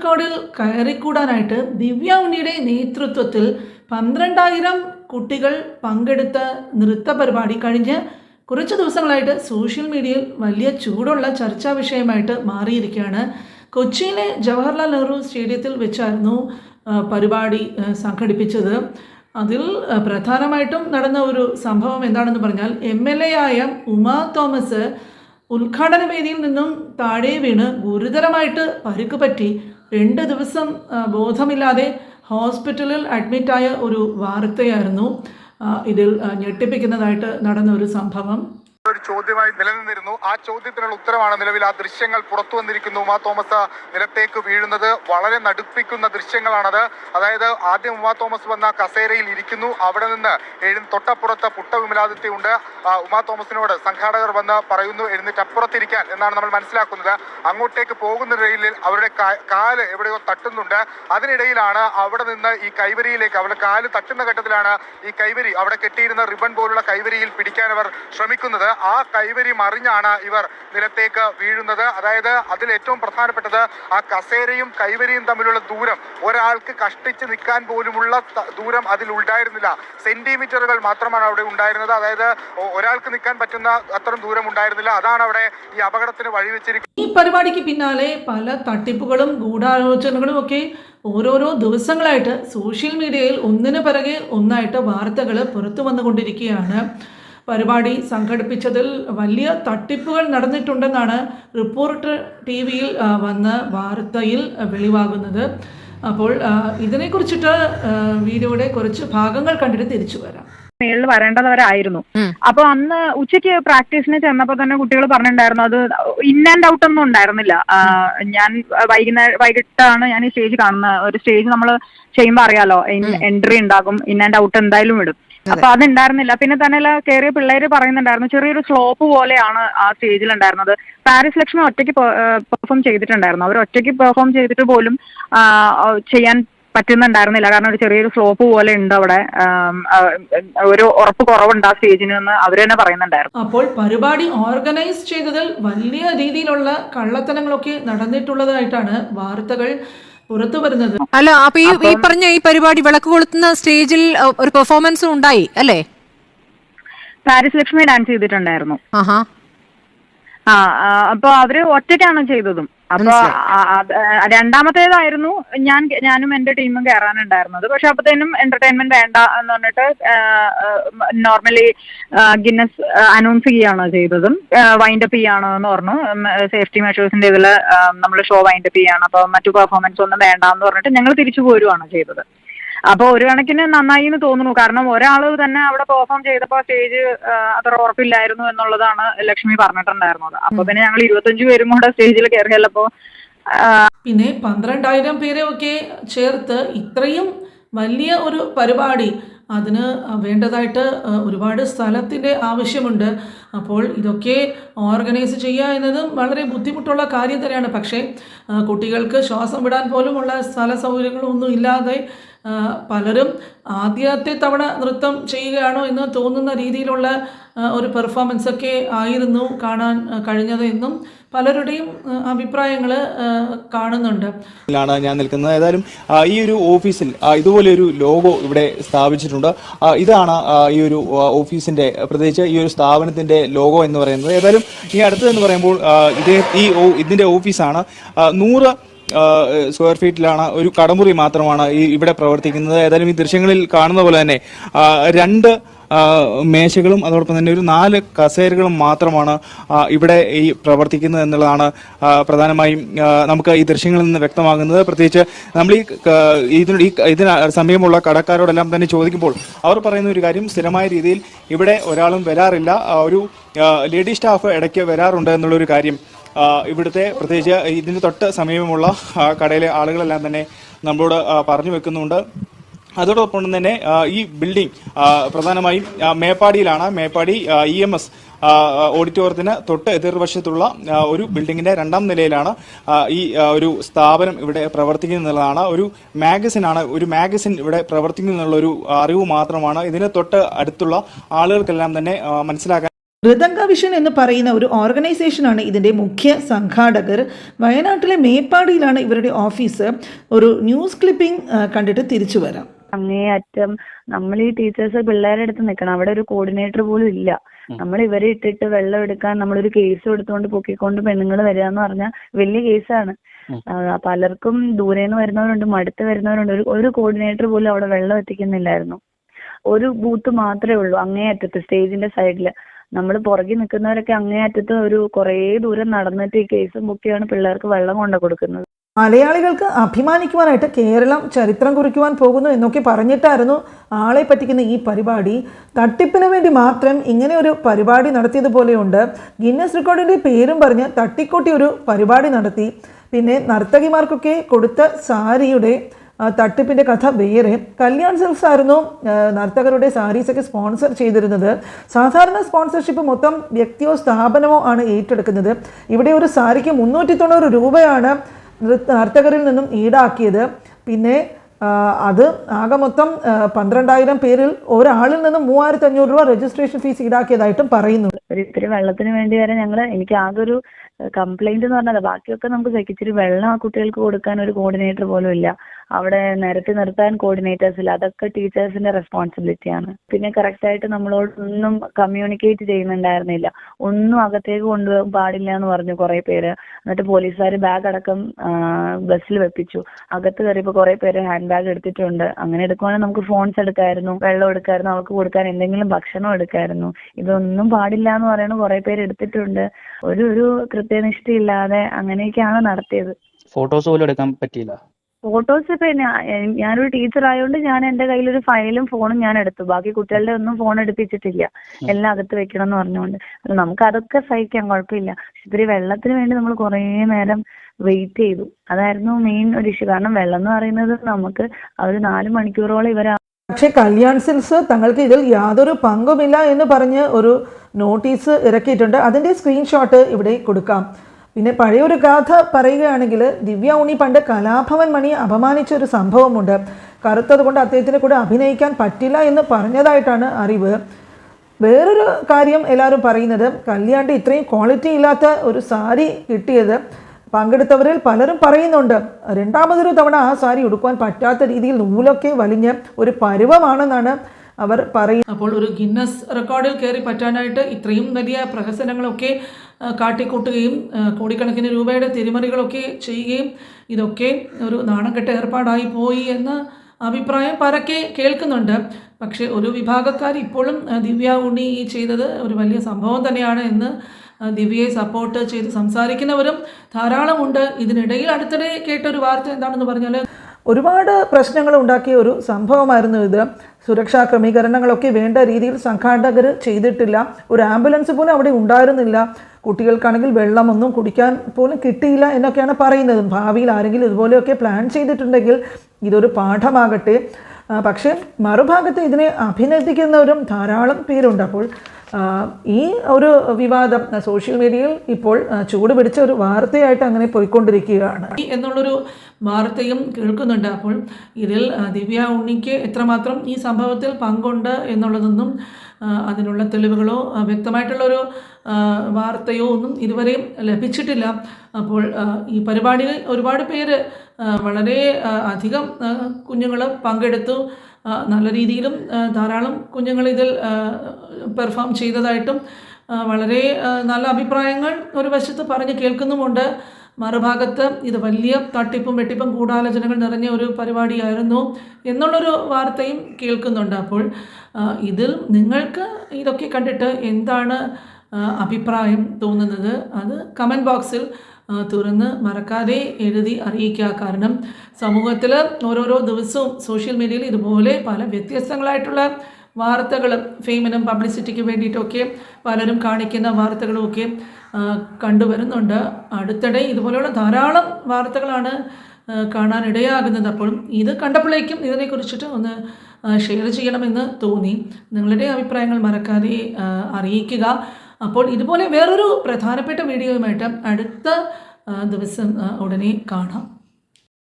റെക്കോർഡിൽ കയറിക്കൂടാനായിട്ട് ദിവ്യ ഉണ്ണിയുടെ നേതൃത്വത്തിൽ പന്ത്രണ്ടായിരം കുട്ടികൾ പങ്കെടുത്ത നൃത്ത പരിപാടി കഴിഞ്ഞ് കുറച്ച് ദിവസങ്ങളായിട്ട് സോഷ്യൽ മീഡിയയിൽ വലിയ ചൂടുള്ള ചർച്ചാ വിഷയമായിട്ട് മാറിയിരിക്കുകയാണ്. കൊച്ചിയിലെ ജവഹർലാൽ നെഹ്റു സ്റ്റേഡിയത്തിൽ വെച്ചായിരുന്നു പരിപാടി സംഘടിപ്പിച്ചത്. അതിൽ പ്രധാനമായിട്ടും നടന്ന ഒരു സംഭവം എന്താണെന്ന് പറഞ്ഞാൽ എം എൽ എ ആയ ഉമാ തോമസ് ഉദ്ഘാടന വേദിയിൽ നിന്നും താഴെ വീണ് ഗുരുതരമായിട്ട് പരുക്ക് പറ്റി രണ്ട് ദിവസം ബോധമില്ലാതെ ഹോസ്പിറ്റലിൽ അഡ്മിറ്റായ ഒരു വാർത്തയായിരുന്നു ഇതിൽ ഞെട്ടിപ്പിക്കുന്നതായിട്ട് നടന്ന ഒരു സംഭവം. ഒരു ചോദ്യമായി നിലനിന്നിരുന്നു. ആ ചോദ്യത്തിനുള്ള ഉത്തരമാണ് നിലവിൽ ആ ദൃശ്യങ്ങൾ പുറത്തു വന്നിരിക്കുന്നു. ഉമാ തോമസ് നിലത്തേക്ക് വീഴുന്നത് വളരെ നടുപ്പിക്കുന്ന ദൃശ്യങ്ങളാണത്. അതായത് ആദ്യം ഉമാ തോമസ് വന്ന കസേരയിൽ ഇരിക്കുന്നു. അവിടെ നിന്ന് എഴു തൊട്ടപ്പുറത്ത് പുട്ട വിമലാദിത്യമുണ്ട് ആ, ഉമാ തോമസിനോട് സംഘാടകർ വന്ന് പറയുന്നു എഴുന്നിട്ട് അപ്പുറത്തിരിക്കാൻ എന്നാണ് നമ്മൾ മനസ്സിലാക്കുന്നത്. അങ്ങോട്ടേക്ക് പോകുന്ന റെയിലിൽ അവരുടെ കാൽ എവിടെയോ തട്ടുന്നുണ്ട്. അതിനിടയിലാണ് അവിടെ നിന്ന് ഈ കൈവരിയിലേക്ക് അവരുടെ കാൽ തട്ടുന്ന ഘട്ടത്തിലാണ് ഈ കൈവരി അവിടെ കെട്ടിയിരുന്ന റിബൺ പോലുള്ള കൈവരിയിൽ പിടിക്കാൻ അവർ ശ്രമിക്കുന്നത്. ആ കൈവരി മറിഞ്ഞാണ് ഇവർ നിലത്തേക്ക് വീഴുന്നത്. അതായത് അതിൽ ഏറ്റവും പ്രധാനപ്പെട്ടത് ആ കസേരയും കൈവരിയും തമ്മിലുള്ള ദൂരം. ഒരാൾക്ക് കഷ്ടിച്ച് നിൽക്കാൻ പോലുമുള്ള ദൂരം അതിൽ ഉണ്ടായിരുന്നില്ല. സെന്റിമീറ്ററുകൾ മാത്രമാണ് അവിടെ ഉണ്ടായിരുന്നത്. അതായത് ഒരാൾക്ക് നിൽക്കാൻ പറ്റുന്ന അത്രയും ദൂരം ഉണ്ടായിരുന്നില്ല. അതാണ് അവിടെ ഈ അപകടത്തിന് വഴിവെച്ചിരിക്കുന്നത് ഈ പരിപാടിക്ക് പിന്നാലെ പല തട്ടിപ്പുകളും ഗൂഢാലോചനകളും ഒക്കെ ഓരോരോ ദിവസങ്ങളായിട്ട് സോഷ്യൽ മീഡിയയിൽ ഒന്നിനു പിറകെ ഒന്നായിട്ട് വാർത്തകൾ പുറത്തു വന്നുകൊണ്ടിരിക്കുകയാണ്. പരിപാടി സംഘടിപ്പിച്ചതിൽ വലിയ തട്ടിപ്പുകൾ നടന്നിട്ടുണ്ടെന്നാണ് റിപ്പോർട്ടർ ടി വിയിൽ വന്ന വാർത്തയിൽ വെളിവാകുന്നത്. അപ്പോൾ ഇതിനെക്കുറിച്ചിട്ട് വീഡിയോയുടെ കുറച്ച് ഭാഗങ്ങൾ കണ്ടിട്ട് തിരിച്ചു വരാം. മേളിൽ വരേണ്ടവരായിരുന്നു. അപ്പൊ അന്ന് ഉച്ചയ്ക്ക് പ്രാക്ടീസിന് ചെന്നപ്പോ തന്നെ കുട്ടികൾ പറഞ്ഞിട്ടുണ്ടായിരുന്നു അത് ഇൻ ആൻഡ് ഔട്ട് ഒന്നും ഉണ്ടായിരുന്നില്ല. ഞാൻ വൈകുന്നേരം വൈകിട്ടാണ് ഞാൻ ഈ സ്റ്റേജ് കാണുന്നത്. ഒരു സ്റ്റേജ് നമ്മൾ ചെയ്യുമ്പോൾ അറിയാലോ എൻട്രി ഉണ്ടാകും ഇൻ ആൻഡ് ഔട്ട് എന്തായാലും വിടും അപ്പൊ അതുണ്ടായിരുന്നില്ല. പിന്നെ തന്നെ കയറിയ പിള്ളേര് പറയുന്നുണ്ടായിരുന്നു ചെറിയൊരു സ്ലോപ്പ് പോലെയാണ് ആ സ്റ്റേജിൽ ഉണ്ടായിരുന്നത് പാരീസ് ലക്ഷ്മി ഒറ്റയ്ക്ക് പെർഫോം ചെയ്തിട്ടുണ്ടായിരുന്നു. അവർ ഒറ്റയ്ക്ക് പെർഫോം ചെയ്തിട്ട് പോലും ചെയ്യാൻ പറ്റുന്നുണ്ടായിരുന്നില്ല. കാരണം ഒരു ചെറിയൊരു സ്ലോപ്പ് പോലെ ഉണ്ട് അവിടെ. ഒരു ഉറപ്പ് കുറവുണ്ട് ആ സ്റ്റേജിന് എന്ന് അവർ തന്നെ പറയുന്നുണ്ടായിരുന്നു. അപ്പോൾ പരിപാടി ഓർഗനൈസ് ചെയ്തതിൽ വലിയ രീതിയിലുള്ള കള്ളത്തനങ്ങളൊക്കെ നടന്നിട്ടുള്ളതായിട്ടാണ് വാർത്തകൾ പുറത്തു വരുന്നത്. അല്ല അപ്പൊ ഈ ഈ പറഞ്ഞ ഈ പരിപാടി വിളക്ക് കൊളുത്തുന്ന സ്റ്റേജിൽ ഒരു പെർഫോമൻസും ഉണ്ടായി അല്ലേ? പാരിസ് ലക്ഷ്മി ഡാൻസ് ചെയ്തിട്ടുണ്ടായിരുന്നു. ആഹാ. ആ ആ, അപ്പൊ അവർ ഒറ്റയ്ക്കാണ് ചെയ്തതും. അപ്പൊ രണ്ടാമത്തേതായിരുന്നു ഞാൻ ഞാനും എന്റെ ടീമും കയറാനുണ്ടായിരുന്നത് പക്ഷെ അപ്പത്തേനും എന്റർടൈൻമെന്റ് വേണ്ട എന്ന് പറഞ്ഞിട്ട് നോർമലി ഗിന്നസ് അനൗൺസ് ചെയ്യാണ് ചെയ്തതും. വൈൻഡ് അപ്പ് ചെയ്യാണ് എന്ന് പറഞ്ഞു. സേഫ്റ്റി മെഷേഴ്സിന്റെ ഇതിൽ നമ്മൾ ഷോ വൈൻഡ് അപ്പ് ചെയ്യാണ് അപ്പൊ മറ്റു പെർഫോമൻസ് ഒന്നും വേണ്ട എന്ന് പറഞ്ഞിട്ട് ഞങ്ങൾ തിരിച്ചു പോരുവാണ് ചെയ്തത്. അപ്പൊ ഒരു കണക്കിന് നന്നായി എന്ന് തോന്നുന്നു. കാരണം ഒരാൾ തന്നെ അവിടെ പെർഫോം ചെയ്തപ്പോ സ്റ്റേജ് അത്ര ഉറപ്പില്ലായിരുന്നു എന്നുള്ളതാണ് ലക്ഷ്മി പറഞ്ഞിട്ടുണ്ടായിരുന്നത്. അപ്പൊ പിന്നെ ഞങ്ങൾ ഇരുപത്തഞ്ചു പേരും കൂടെ സ്റ്റേജിൽ കയറിയല്ലപ്പോ പിന്നെ പന്ത്രണ്ടായിരം പേരെ ഒക്കെ ചേർത്ത് ഇത്രയും വലിയ ഒരു പരിപാടി അതിന് വേണ്ടതായിട്ട് ഒരുപാട് സ്ഥലത്തിന്റെ ആവശ്യമുണ്ട്. അപ്പോൾ ഇതൊക്കെ ഓർഗനൈസ് ചെയ്യുക എന്നതും വളരെ ബുദ്ധിമുട്ടുള്ള കാര്യം തന്നെയാണ്. പക്ഷേ കുട്ടികൾക്ക് ശ്വാസം വിടാൻ പോലുമുള്ള സ്ഥല സൗകര്യങ്ങളൊന്നും ഇല്ലാതെ പലരും ആദ്യത്തെ തവണ നൃത്തം ചെയ്യുകയാണോ എന്ന് തോന്നുന്ന രീതിയിലുള്ള ഒരു പെർഫോമൻസ് ഒക്കെ ആയിരുന്നു കാണാൻ കഴിഞ്ഞത് എന്നും പലരുടെയും അഭിപ്രായങ്ങൾ കാണുന്നുണ്ട്. ാണ് ഞാൻ നിൽക്കുന്നത്. ഏതായാലും ഈ ഒരു ഓഫീസിൽ ഇതുപോലെ ഒരു ലോഗോ ഇവിടെ സ്ഥാപിച്ചിട്ടുണ്ട്. ഇതാണ് ഈ ഒരു ഓഫീസിന്റെ പ്രത്യേകിച്ച് ഈ ഒരു സ്ഥാപനത്തിന്റെ ലോഗോ എന്ന് പറയുന്നത്. ഏതായാലും ഈ അടുത്തതെന്ന് പറയുമ്പോൾ ഇതേ ഈ ഇതിന്റെ ഓഫീസാണ്. നൂറ് സ്ക്വയർ ഫീറ്റിലാണ് ഒരു കടമുറി മാത്രമാണ് ഈ ഇവിടെ പ്രവർത്തിക്കുന്നത്. ഏതായാലും ഈ ദൃശ്യങ്ങളിൽ കാണുന്ന പോലെ തന്നെ രണ്ട് മേശകളും അതോടൊപ്പം തന്നെ ഒരു നാല് കസേരകളും മാത്രമാണ് ഇവിടെ ഈ പ്രവർത്തിക്കുന്നത് എന്നുള്ളതാണ് പ്രധാനമായും നമുക്ക് ഈ ദൃശ്യങ്ങളിൽ നിന്ന് വ്യക്തമാകുന്നത്. പ്രത്യേകിച്ച് നമ്മൾ ഈ ഇതിന് ഈ ഇതിന് സമയമുള്ള കടക്കാരോടെല്ലാം തന്നെ ചോദിക്കുമ്പോൾ അവർ പറയുന്ന ഒരു കാര്യം സ്ഥിരമായ രീതിയിൽ ഇവിടെ ഒരാളും വരാറില്ല. ഒരു ലേഡി സ്റ്റാഫ് ഇടയ്ക്ക് വരാറുണ്ട് എന്നുള്ളൊരു കാര്യം ഇവിടുത്തെ പ്രത്യേകിച്ച് ഇതിന് തൊട്ട് സമീപമുള്ള കടയിലെ ആളുകളെല്ലാം തന്നെ നമ്മളോട് പറഞ്ഞു വെക്കുന്നുണ്ട്. അതോടൊപ്പം തന്നെ ഈ ബിൽഡിംഗ് പ്രധാനമായും മേപ്പാടിയിലാണ്. മേപ്പാടി ഇ എം എസ് ഓഡിറ്റോറിയത്തിന് തൊട്ട് എതിർവശത്തുള്ള ഒരു ബിൽഡിങ്ങിന്റെ രണ്ടാം നിലയിലാണ് ഈ ഒരു സ്ഥാപനം ഇവിടെ പ്രവർത്തിക്കുന്നതാണ് ഒരു മാഗസിനാണ് ഒരു മാഗസിൻ ഇവിടെ പ്രവർത്തിക്കുന്നു എന്നുള്ള ഒരു അറിവ് മാത്രമാണ്. ഇതിന് തൊട്ട് അടുത്തുള്ള ആളുകൾക്കെല്ലാം തന്നെ മനസ്സിലാക്കാൻ മൃദംഗ വിഷൻ എന്ന് പറയുന്ന ഒരു ഓർഗനൈസേഷനാണ് ഇതിന്റെ മുഖ്യ സംഘാടകർ. വയനാട്ടിലെ മേപ്പാടിയിലാണ് ഇവരുടെ ഓഫീസ് ഒരു ന്യൂസ് ക്ലിപ്പിംഗ് കണ്ടിട്ട് തിരിച്ചു വരാം. അങ്ങേയറ്റം നമ്മൾ ഈ ടീച്ചേഴ്സ് പിള്ളേരുടെ അടുത്ത് നിൽക്കണം. അവിടെ ഒരു കോർഡിനേറ്റർ പോലും ഇല്ല. നമ്മൾ ഇവരെ ഇട്ടിട്ട് വെള്ളം എടുക്കാൻ നമ്മളൊരു കേസ് എടുത്തുകൊണ്ട് പൊക്കിക്കൊണ്ട് പെണ്ണുങ്ങൾ വരിക എന്ന് പറഞ്ഞാൽ വലിയ കേസാണ് പലർക്കും ദൂരെ നിന്ന് വരുന്നവരുണ്ട് മടുത്ത് വരുന്നവരുണ്ട്. ഒരു ഒരു കോർഡിനേറ്റർ പോലും അവിടെ വെള്ളം എത്തിക്കുന്നില്ലായിരുന്നു. ഒരു ബൂത്ത് മാത്രമേ ഉള്ളൂ അങ്ങേയറ്റത്ത് സ്റ്റേജിന്റെ സൈഡിൽ നമ്മൾ പുറകിൽ നിൽക്കുന്നവരൊക്കെ അങ്ങേയറ്റത്ത് ഒരു കുറേ ദൂരം നടന്നിട്ട് ഈ കേസും ബുക്കിയാണ് പിള്ളേർക്ക് വെള്ളം കൊണ്ടു കൊടുക്കുന്നത്. മലയാളികൾക്ക് അഭിമാനിക്കുവാനായിട്ട് കേരളം ചരിത്രം കുറിക്കുവാൻ പോകുന്നു എന്നൊക്കെ പറഞ്ഞിട്ടായിരുന്നു ആളെ പറ്റിക്കുന്ന ഈ പരിപാടി. തട്ടിപ്പിന് വേണ്ടി മാത്രം ഇങ്ങനെ ഒരു പരിപാടി നടത്തിയതുപോലെയുണ്ട് ഗിന്നസ് റെക്കോർഡിന്റെ പേരും പറഞ്ഞ് തട്ടിക്കൂട്ടി ഒരു പരിപാടി നടത്തി. പിന്നെ നർത്തകിമാർക്കൊക്കെ കൊടുത്ത സാരിയുടെ തട്ടിപ്പിന്റെ കഥ വേറെ. കല്യാൺ സിൽക്സ് ആയിരുന്നു നർത്തകരുടെ സാരീസൊക്കെ സ്പോൺസർ ചെയ്തിരുന്നത്. സാധാരണ സ്പോൺസർഷിപ്പ് മൊത്തം വ്യക്തിയോ സ്ഥാപനമോ ആണ് ഏറ്റെടുക്കുന്നത്. ഇവിടെ ഒരു സാരിക്ക് മുന്നൂറ്റി തൊണ്ണൂറ് രൂപയാണ് നർത്തകരിൽ നിന്നും ഈടാക്കിയത്. പിന്നെ അത് ആകെ മൊത്തം പന്ത്രണ്ടായിരം പേരിൽ ഒരാളിൽ നിന്നും മൂവായിരത്തി അഞ്ഞൂറ് രൂപ രജിസ്ട്രേഷൻ ഫീസ് ഈടാക്കിയതായിട്ടും പറയുന്നു ഒരു ഇത്തിരി വെള്ളത്തിന് വേണ്ടി വരെ ഞങ്ങൾ എനിക്ക് ആകെ ഒരു കംപ്ലൈന്റ് എന്ന് പറഞ്ഞാൽ ബാക്കിയൊക്കെ നമുക്ക് സഹിക്കാം ഇച്ചിരി വെള്ളം ആ കുട്ടികൾക്ക് കൊടുക്കാൻ ഒരു കോർഡിനേറ്റർ പോലും ഇല്ല. അവിടെ നിരത്തി നിർത്താൻ കോർഡിനേറ്റേഴ്സ് ഇല്ല. അതൊക്കെ ടീച്ചേഴ്സിന്റെ റെസ്പോൺസിബിലിറ്റി ആണ്. പിന്നെ കറക്റ്റ് ആയിട്ട് നമ്മളോട് ഒന്നും കമ്മ്യൂണിക്കേറ്റ് ചെയ്യുന്നുണ്ടായിരുന്നില്ല. ഒന്നും അകത്തേക്ക് കൊണ്ടുപോകാൻ പാടില്ല എന്ന് പറഞ്ഞു കുറെ പേര്. എന്നിട്ട് പോലീസുകാർ ബാഗ് അടക്കം ബസ്സിൽ വെപ്പിച്ചു. അകത്ത് കയറിയപ്പോൾ കുറെ പേര് ഹാൻഡ് ബാഗ് എടുത്തിട്ടുണ്ട്. അങ്ങനെ എടുക്കുവാണെങ്കിൽ നമുക്ക് ഫോൺസ് എടുക്കായിരുന്നു. വെള്ളം എടുക്കായിരുന്നു. അവർക്ക് കൊടുക്കാൻ എന്തെങ്കിലും ഭക്ഷണം എടുക്കായിരുന്നു. ഇതൊന്നും പാടില്ല എന്ന് പറയുന്ന കുറെ പേര് എടുത്തിട്ടുണ്ട്. ഒരു ഒരു കൃത്യനിഷ്ഠയില്ലാതെ അങ്ങനെയൊക്കെയാണ് നടത്തിയത്. ഫോട്ടോസ് പോലും എടുക്കാൻ പറ്റിയില്ല. ഫോട്ടോസ് ഇപ്പൊ ഞാനൊരു ടീച്ചർ ആയതുകൊണ്ട് ഞാൻ എന്റെ കയ്യിൽ ഒരു ഫയലും ഫോണും ഞാൻ എടുത്തു. ബാക്കി കുട്ടികളുടെ ഒന്നും ഫോൺ എടുപ്പിച്ചിട്ടില്ല. എല്ലാം അകത്ത് വെക്കണം എന്ന് പറഞ്ഞുകൊണ്ട് നമുക്ക് അതൊക്കെ സഹിക്കാം കുഴപ്പമില്ല. ഇത്തിരി വെള്ളത്തിന് വേണ്ടി നമ്മൾ കുറേ നേരം വെയിറ്റ് ചെയ്തു. അതായിരുന്നു മെയിൻ ഒരു ഇഷ്യൂ കാരണം വെള്ളം എന്ന് പറയുന്നത് നമുക്ക് ആ ഒരു നാല് മണിക്കൂറോളം ഇവർ പക്ഷേ കല്യാൺ സിൽസ് തങ്ങൾക്ക് ഇതിൽ യാതൊരു പങ്കുമില്ല എന്ന് പറഞ്ഞ് ഒരു നോട്ടീസ് ഇറക്കിയിട്ടുണ്ട്. അതിന്റെ സ്ക്രീൻഷോട്ട് ഇവിടെ കൊടുക്കാം. പിന്നെ പഴയൊരു ഗാഥ പറയുകയാണെങ്കിൽ ദിവ്യ ഉണ്ണി പണ്ട് കലാഭവൻ മണി അപമാനിച്ച ഒരു സംഭവമുണ്ട്. കറുത്തത് കൊണ്ട് അദ്ദേഹത്തിന് കൂടെ അഭിനയിക്കാൻ പറ്റില്ല എന്ന് പറഞ്ഞതായിട്ടാണ് അറിവ്. വേറൊരു കാര്യം എല്ലാവരും പറയുന്നത് കല്യാണ്ട് ഇത്രയും ക്വാളിറ്റി ഇല്ലാത്ത ഒരു സാരി കിട്ടിയത് പങ്കെടുത്തവരിൽ പലരും പറയുന്നുണ്ട് രണ്ടാമതൊരു തവണ ആ സാരി ഉടുക്കുവാൻ പറ്റാത്ത രീതിയിൽ നൂലൊക്കെ വലിഞ്ഞ് ഒരു പരുവമാണെന്നാണ് അവർ പറയുന്നത്. അപ്പോൾ ഒരു ഗിന്നസ് റെക്കോർഡിൽ കയറി പറ്റാനായിട്ട് ഇത്രയും വലിയ പ്രഹസനങ്ങളൊക്കെ കാട്ടിക്കൂട്ടുകയും കോടിക്കണക്കിന് രൂപയുടെ തിരിമറികളൊക്കെ ചെയ്യുകയും ഇതൊക്കെ ഒരു നാണംകെട്ട ഏർപ്പാടായി പോയി എന്ന അഭിപ്രായം പരക്കെ കേൾക്കുന്നുണ്ട്. പക്ഷേ ഒരു വിഭാഗക്കാർ ഇപ്പോഴും ദിവ്യ ഉണ്ണി ചെയ്തത് ഒരു വലിയ സംഭവം തന്നെയാണ് എന്ന് ദിവ്യയെ സപ്പോർട്ട് ചെയ്ത് സംസാരിക്കുന്നവരും ധാരാളമുണ്ട്. ഇതിനിടയിൽ അടുത്തിടെ കേട്ട ഒരു വാർത്ത എന്താണെന്ന് പറഞ്ഞാൽ ഒരുപാട് പ്രശ്നങ്ങൾ ഉണ്ടാക്കിയ ഒരു സംഭവമായിരുന്നു ഇത്. സുരക്ഷാ ക്രമീകരണങ്ങളൊക്കെ വേണ്ട രീതിയിൽ സംഘാടകർ ചെയ്തിട്ടില്ല. ഒരു ആംബുലൻസ് പോലും അവിടെ ഉണ്ടായിരുന്നില്ല. കുട്ടികൾക്കാണെങ്കിൽ വെള്ളമൊന്നും കുടിക്കാൻ പോലും കിട്ടിയില്ല എന്നൊക്കെയാണ് പറയുന്നത്. ഭാവിയിൽ ആരെങ്കിലും ഇതുപോലെയൊക്കെ പ്ലാൻ ചെയ്തിട്ടുണ്ടെങ്കിൽ ഇതൊരു പാഠമാകട്ടെ. പക്ഷേ മറുഭാഗത്ത് ഇതിനെ അഭിനന്ദിക്കുന്നവരും ധാരാളം പേരുണ്ട്. അപ്പോൾ ഈ ഒരു വിവാദം സോഷ്യൽ മീഡിയയിൽ ഇപ്പോൾ ചൂട് പിടിച്ച ഒരു വാർത്തയായിട്ട് അങ്ങനെ പോയിക്കൊണ്ടിരിക്കുകയാണ്. എന്നുള്ളൊരു വാർത്തയും കേൾക്കുന്നുണ്ട്. അപ്പോൾ ഇതിൽ ദിവ്യ ഉണ്ണിക്ക് എത്രമാത്രം ഈ സംഭവത്തിൽ പങ്കുണ്ട് എന്നുള്ളതൊന്നും അതിനുള്ള തെളിവുകളോ വ്യക്തമായിട്ടുള്ളൊരു വാർത്തയോ ഒന്നും ഇതുവരെയും ലഭിച്ചിട്ടില്ല. അപ്പോൾ ഈ പരിപാടിയിൽ ഒരുപാട് പേര് വളരെ അധികം കുഞ്ഞുങ്ങൾ പങ്കെടുത്തു. നല്ല രീതിയിലും ധാരാളം കുഞ്ഞുങ്ങൾ ഇതിൽ പെർഫോം ചെയ്തതായിട്ടും വളരെ നല്ല അഭിപ്രായങ്ങൾ ഒരു വശത്ത് പറഞ്ഞ് കേൾക്കുന്നുമുണ്ട്. മറുഭാഗത്ത് ഇത് വലിയ തട്ടിപ്പും വെട്ടിപ്പും ഗൂഢാലോചനകൾ നിറഞ്ഞ ഒരു പരിപാടിയായിരുന്നു എന്നുള്ളൊരു വാർത്തയും കേൾക്കുന്നുണ്ട് അപ്പോൾ ഇതിൽ നിങ്ങൾക്ക് ഇതൊക്കെ കണ്ടിട്ട് എന്താണ് അഭിപ്രായം തോന്നുന്നത്. അത് കമന്റ് ബോക്സിൽ തുറന്ന് മറക്കാതെ എഴുതി അറിയിക്കുക. കാരണം സമൂഹത്തിൽ ഓരോരോ ദിവസവും സോഷ്യൽ മീഡിയയിൽ ഇതുപോലെ പല വ്യത്യസ്തങ്ങളായിട്ടുള്ള വാർത്തകൾ ഫെയിമിനും പബ്ലിസിറ്റിക്ക് വേണ്ടിയിട്ടൊക്കെ പലരും കാണിക്കുന്ന വാർത്തകളുമൊക്കെ കണ്ടുവരുന്നുണ്ട്. അടുത്തിടെ ഇതുപോലെയുള്ള ധാരാളം വാർത്തകളാണ് കാണാനിടയാകുന്നത്. അപ്പോൾ ഇത് കണ്ടപ്പോഴേക്കും ഇതിനെക്കുറിച്ചിട്ട് ഒന്ന് ഷെയർ ചെയ്യണമെന്ന് തോന്നി. നിങ്ങളുടെ അഭിപ്രായങ്ങൾ മറക്കാതെ അറിയിക്കുക. അപ്പോൾ ഇതുപോലെ വേറൊരു പ്രധാനപ്പെട്ട വീഡിയോയുമായിട്ട് അടുത്ത ദിവസം ഉടനെ കാണാം.